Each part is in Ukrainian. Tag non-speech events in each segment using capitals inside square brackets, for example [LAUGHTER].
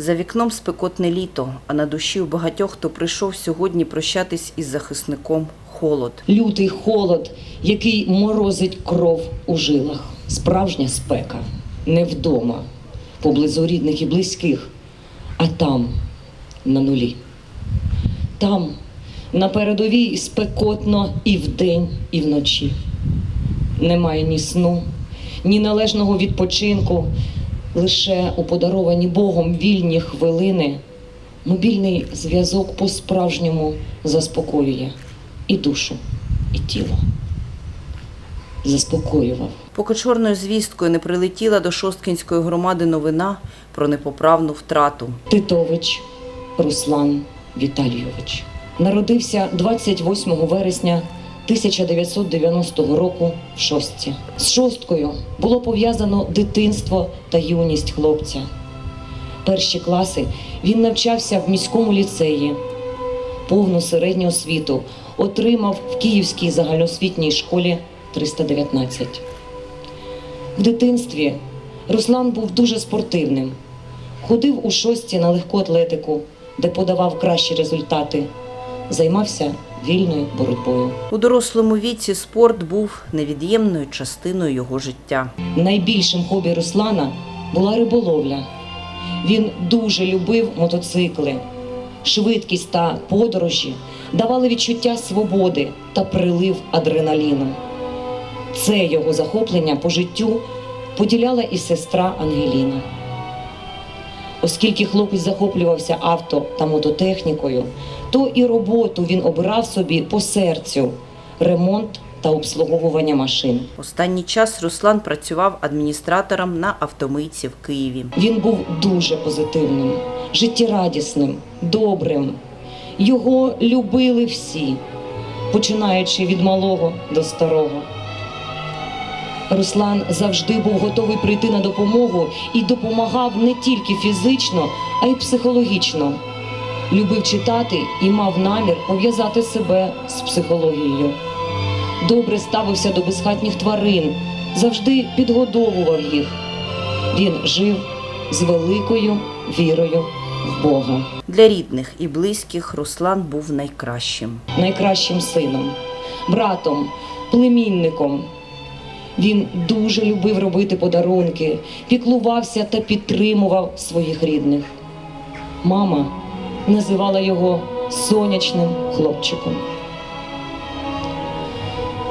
За вікном спекотне літо, а на душі у багатьох, хто прийшов сьогодні прощатись із захисником, холод. лютий холод, який морозить кров у жилах. Справжня спека не вдома, поблизу рідних і близьких, а там, на нулі. Там, на передовій, спекотно і вдень, і вночі. Немає ні сну, ні належного відпочинку, лише у подаровані Богом вільні хвилини мобільний зв'язок по-справжньому заспокоює і душу, і тіло. Заспокоював. Поки чорною звісткою не прилетіла до Шосткінської громади новина про непоправну втрату. Титович Руслан Віталійович народився 28 вересня 1990 року в шостці. З шосткою було пов'язано дитинство та юність хлопця. Перші класи він навчався в міському ліцеї, повну середню освіту отримав в Київській загальноосвітній школі 319. В дитинстві Руслан був дуже спортивним. Ходив у шості на легку атлетику, де подавав кращі результати, займався вільною боротьбою. У дорослому віці спорт був невід'ємною частиною його життя. Найбільшим хобі Руслана була риболовля. Він дуже любив мотоцикли. Швидкість та подорожі давали відчуття свободи та прилив адреналіну. Це його захоплення по життю поділяла і сестра Ангеліна. Оскільки хлопець захоплювався авто та мототехнікою, то і роботу він обирав собі по серцю ремонт та обслуговування машин. Останній час Руслан працював адміністратором на автомийці в Києві. Він був дуже позитивним, життєрадісним, добрим. Його любили всі, починаючи від малого до старого. Руслан завжди був готовий прийти на допомогу і допомагав не тільки фізично, а й психологічно. Любив читати і мав намір пов'язати себе з психологією. Добре ставився до безхатніх тварин, завжди підгодовував їх. Він жив з великою вірою в Бога, Для рідних і близьких Руслан був найкращим. найкращим сином, братом, племінником. Він дуже любив робити подарунки, піклувався та підтримував своїх рідних. Мама називала його сонячним хлопчиком.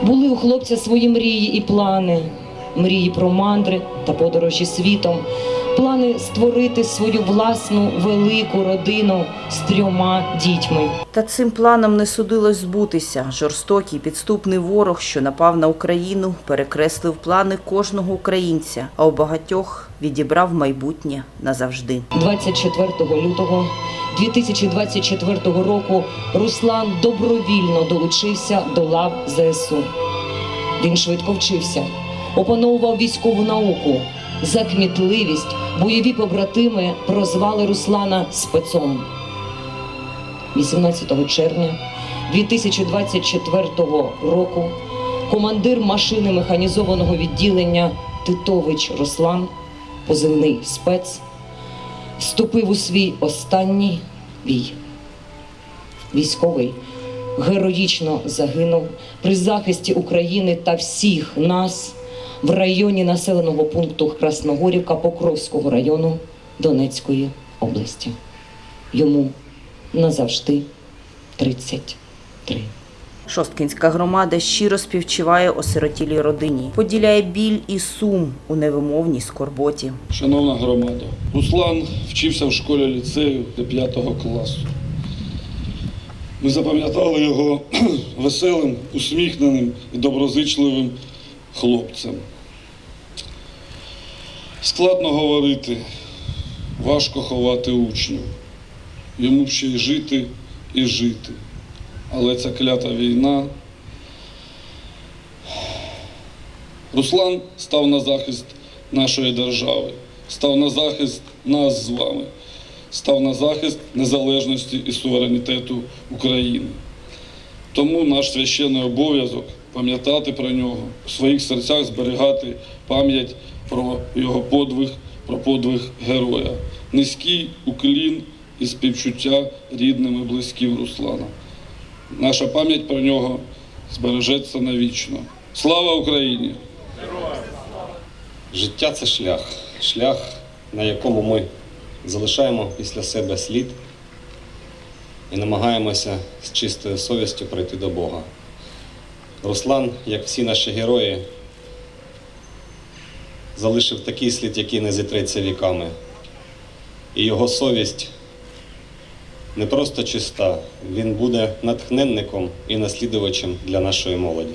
Були у хлопця свої мрії і плани, мрії про мандри та подорожі світом, плани створити свою власну велику родину з трьома дітьми. Та цим планом не судилось збутися. Жорстокий підступний ворог, що напав на Україну, перекреслив плани кожного українця, а у багатьох відібрав майбутнє назавжди. 24 лютого 2024 року Руслан добровільно долучився до лав ЗСУ. Він швидко вчився, опановував військову науку. За кмітливість бойові побратими прозвали Руслана спецом. 18 червня 2024 року командир машини механізованого відділення Титович Руслан, позивний спец, вступив у свій останній бій. Військовий героїчно загинув при захисті України та всіх нас в районі населеного пункту Красногорівка Покровського району Донецької області. Йому назавжди 33. Шосткінська громада щиро співчуває осиротілій родині, поділяє біль і сум у невимовній скорботі. Шановна громада, Руслан вчився в школі ліцею до 5 класу. Ми запам'ятали його [CLEARS THROAT] веселим, усміхненим і доброзичливим хлопцем. Складно говорити, важко ховати учнів. Йому ще й жити і жити. Але ця клята війна. Руслан став на захист нашої держави, став на захист нас з вами, став на захист незалежності і суверенітету України. Тому наш священний обов'язок пам'ятати про нього, в своїх серцях зберігати пам'ять про його подвиг про подвиг героя. Низький уклін і співчуття рідним і близьким Руслана. Наша пам'ять про нього збережеться навічно. Слава Україні! Життя це шлях, шлях, на якому ми залишаємо після себе слід і намагаємося з чистою совістю прийти до Бога. Руслан, як всі наші герої, залишив такий слід, який не зітреться віками. І його совість не просто чиста, він буде натхненником і наслідувачем для нашої молоді.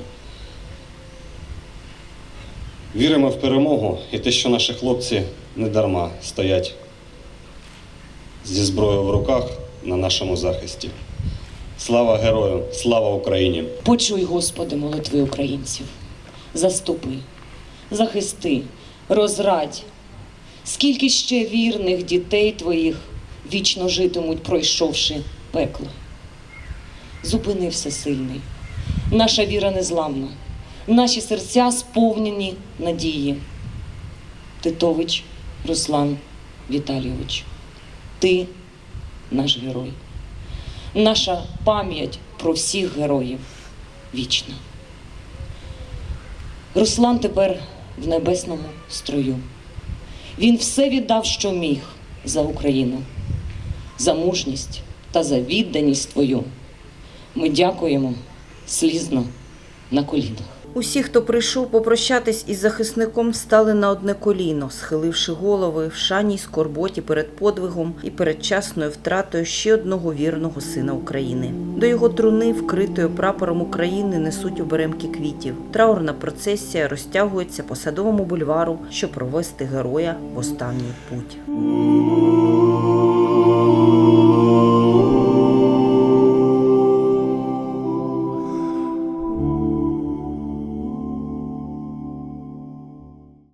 Віримо в перемогу і те, що наші хлопці не дарма стоять зі зброєю в руках на нашому захисті. Слава герою! Слава Україні! Почуй, Господи, молитви українців. Заступи, захисти, розрадь. Скільки ще вірних дітей твоїх вічно житимуть, пройшовши пекло. Зупини всесильний. Наша віра незламна, наші серця сповнені надії. Титович Руслан Віталійович, ти наш герой. Наша пам'ять про всіх героїв вічна. Руслан тепер в небесному строю. Він все віддав, що міг за Україну, за мужність та за відданість твою. Ми дякуємо слізно на колінах. Усі, хто прийшов попрощатись із захисником, стали на одне коліно, схиливши голови в шані й скорботі перед подвигом і передчасною втратою ще одного вірного сина України. До його труни, вкритої прапором України, несуть оберемки квітів. Траурна процесія розтягується по садовому бульвару, щоб провести героя в останній путь.